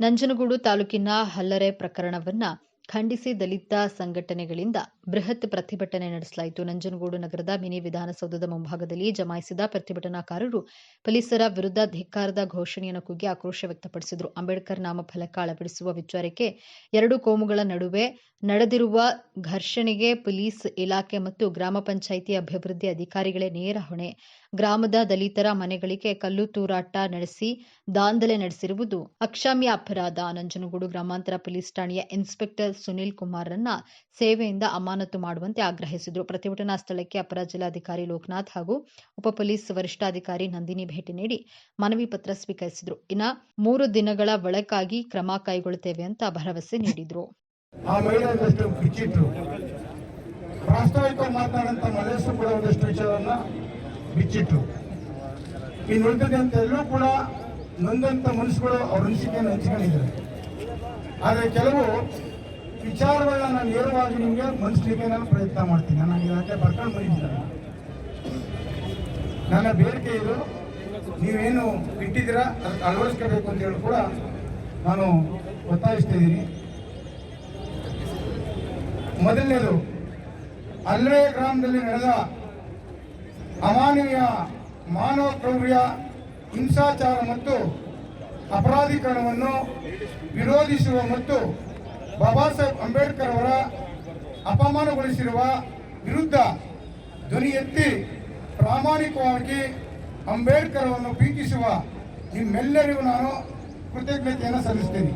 ನಂಜನಗೂಡು ತಾಲೂಕಿನ ಹಲ್ಲರೆ ಪ್ರಕರಣವನ್ನ ಖಂಡಿಸಿ ದಲಿತ ಸಂಘಟನೆಗಳಿಂದ ಬೃಹತ್ ಪ್ರತಿಭಟನೆ ನಡೆಸಲಾಯಿತು. ನಂಜನಗೂಡು ನಗರದ ಮಿನಿ ವಿಧಾನಸೌಧದ ಮುಂಭಾಗದಲ್ಲಿ ಜಮಾಯಿಸಿದ ಪ್ರತಿಭಟನಾಕಾರರು ಪೊಲೀಸರ ವಿರುದ್ಧ ಧಿಕ್ಕಾರದ ಘೋಷಣೆಯನ್ನು ಕೂಗಿ ಆಕ್ರೋಶ ವ್ಯಕ್ತಪಡಿಸಿದರು. ಅಂಬೇಡ್ಕರ್ ನಾಮಫಲಕ ಅಳವಡಿಸುವ ವಿಚಾರಕ್ಕೆ ಎರಡು ಕೋಮುಗಳ ನಡುವೆ ನಡೆದಿರುವ ಘರ್ಷಣೆಗೆ ಪೊಲೀಸ್ ಇಲಾಖೆ ಮತ್ತು ಗ್ರಾಮ ಪಂಚಾಯಿತಿ ಅಭಿವೃದ್ಧಿ ಅಧಿಕಾರಿಗಳೇ ನೇರ ಹೊಣೆ. ಗ್ರಾಮದ ದಲಿತರ ಮನೆಗಳಿಗೆ ಕಲ್ಲು ತೂರಾಟ ನಡೆಸಿ ದಾಂಧಲೆ ನಡೆಸಿರುವುದು ಅಕ್ಷಮ್ಯ ಅಪರಾಧ. ನಂಜನಗೂಡು ಗ್ರಾಮಾಂತರ ಪೊಲೀಸ್ ಠಾಣೆಯ ಇನ್ಸ್ಪೆಕ್ಟರ್ ಸುನೀಲ್ ಕುಮಾರ್ರನ್ನ ಸೇವೆಯಿಂದ ಅಮಾನತು ಮಾಡುವಂತೆ ಆಗ್ರಹಿಸಿದರು. ಪ್ರತಿಭಟನಾ ಸ್ಥಳಕ್ಕೆ ಅಪರ ಜಿಲ್ಲಾಧಿಕಾರಿ ಲೋಕನಾಥ್ ಹಾಗೂ ಉಪ ಪೊಲೀಸ್ ವರಿಷ್ಠಾಧಿಕಾರಿ ನಂದಿನಿ ಭೇಟಿ ನೀಡಿ ಮನವಿ ಪತ್ರ ಸ್ವೀಕರಿಸಿದರು. ಇನ್ನ ಮೂರು ದಿನಗಳ ಒಳಗಾಗಿ ಕ್ರಮ ಕೈಗೊಳ್ಳುತ್ತೇವೆ ಅಂತ ಭರವಸೆ ನೀಡಿದರು. ಕೂಡ ಮನಸ್ಸುಗಳು ಅವ್ರ ಅನಿಸಿಕೆಯನ್ನು ಹಂಚಿಕೊಂಡಿದ್ದಾರೆ ಆದರೆ ಕೆಲವು ವಿಚಾರಗಳನ್ನ ನೇರವಾಗಿ ನಿಮಗೆ ಮನಸ್ಸಲಿಕ್ಕೆ ನಾನು ಪ್ರಯತ್ನ ಮಾಡ್ತೀನಿ. ನಾನು ಇಲಾಖೆ ಬರ್ಕೊಂಡು ಬಂದಿದ್ದೀನಿ. ನನ್ನ ಬೇಡಿಕೆ ಇದು. ನೀವೇನು ಇಟ್ಟಿದ್ದೀರಾ? ಅಳವಡಿಸ್ಕೋಬೇಕು ಅಂತ ಹೇಳಿ ಕೂಡ ನಾನು ಒತ್ತಾಯಿಸ್ತಿದ್ದೀನಿ ಮೊದಲನೇದು ಅಲ್ವೇ ಗ್ರಾಮದಲ್ಲಿ ನಡೆದ ಅಮಾನವೀಯ ಮಾನವ ಕ್ರೌರ್ಯ, ಹಿಂಸಾಚಾರ ಮತ್ತು ಅಪರಾಧೀಕರಣವನ್ನು ವಿರೋಧಿಸುವ ಮತ್ತು ಬಾಬಾ ಸಾಹೇಬ್ ಅಂಬೇಡ್ಕರ್ ಅವರ ಅಪಮಾನಗೊಳಿಸಿರುವ ವಿರುದ್ಧ ಧ್ವನಿ ಎತ್ತಿ ಪ್ರಾಮಾಣಿಕವಾಗಿ ಅಂಬೇಡ್ಕರ್ ಅವರನ್ನು ಪ್ರೀತಿಸುವ ನಿಮ್ಮೆಲ್ಲರಿಗೂ ನಾನು ಕೃತಜ್ಞತೆಯನ್ನು ಸಲ್ಲಿಸ್ತೇನೆ.